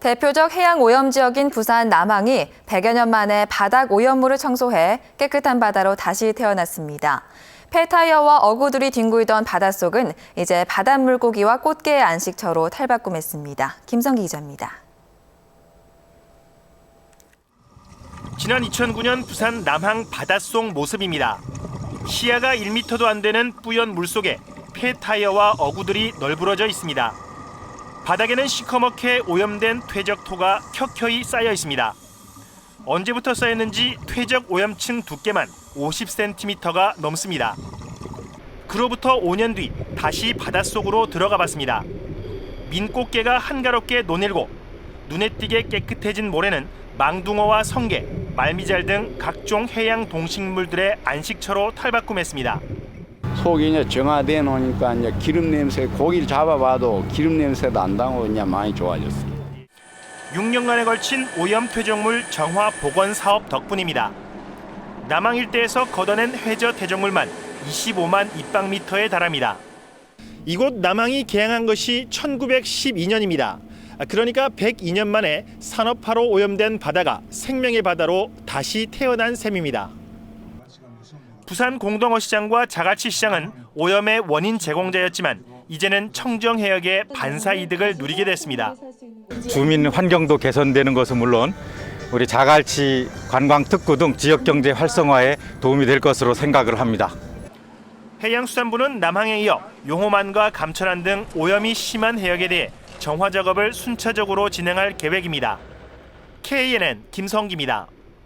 대표적 해양 오염 지역인 부산 남항이 100여 년 만에 바닥 오염물을 청소해 깨끗한 바다로 다시 태어났습니다. 폐타이어와 어구들이 뒹굴던 바닷속은 이제 바닷물고기와 꽃게의 안식처로 탈바꿈했습니다. 김성기 기자입니다. 지난 2009년 부산 남항 바닷속 모습입니다. 시야가 1m도 안 되는 뿌연 물속에 폐타이어와 어구들이 널브러져 있습니다. 바닥에는 시커멓게 오염된 퇴적토가 켜켜이 쌓여 있습니다. 언제부터 쌓였는지 퇴적 오염층 두께만 50cm가 넘습니다. 그로부터 5년 뒤 다시 바닷속으로 들어가 봤습니다. 민꽃게가 한가롭게 논일고 눈에 띄게 깨끗해진 모래는 망둥어와 성게, 말미잘 등 각종 해양 동식물들의 안식처로 탈바꿈했습니다. 속이 이제 정화돼 놓으니까 이제 기름 냄새 고기를 잡아봐도 기름 냄새 난다고 이제 많이 좋아졌어요. 6년간에 걸친 오염 퇴적물 정화 복원 사업 덕분입니다. 남항 일대에서 걷어낸 회저 퇴적물만 25만 입방미터에 달합니다. 이곳 남항이 개항한 것이 1912년입니다. 그러니까 102년 만에 산업화로 오염된 바다가 생명의 바다로 다시 태어난 셈입니다. 부산 공동어 시장과 자갈치 시장은 오염의 원인 제공자였지만 이제는 청정 해역의 반사 이득을 누리게 됐습니다. 주민 환경도 개선되는 것은 물론 우리 자갈치 관광 특구 등 지역 경제 활성화에 도움이 될 것으로 생각을 합니다. 해양수산부는 남항에 이어 용호만과 감천안 등 오염이 심한 해역에 대해 정화 작업을 순차적으로 진행할 계획입니다. KNN 김성기입니다.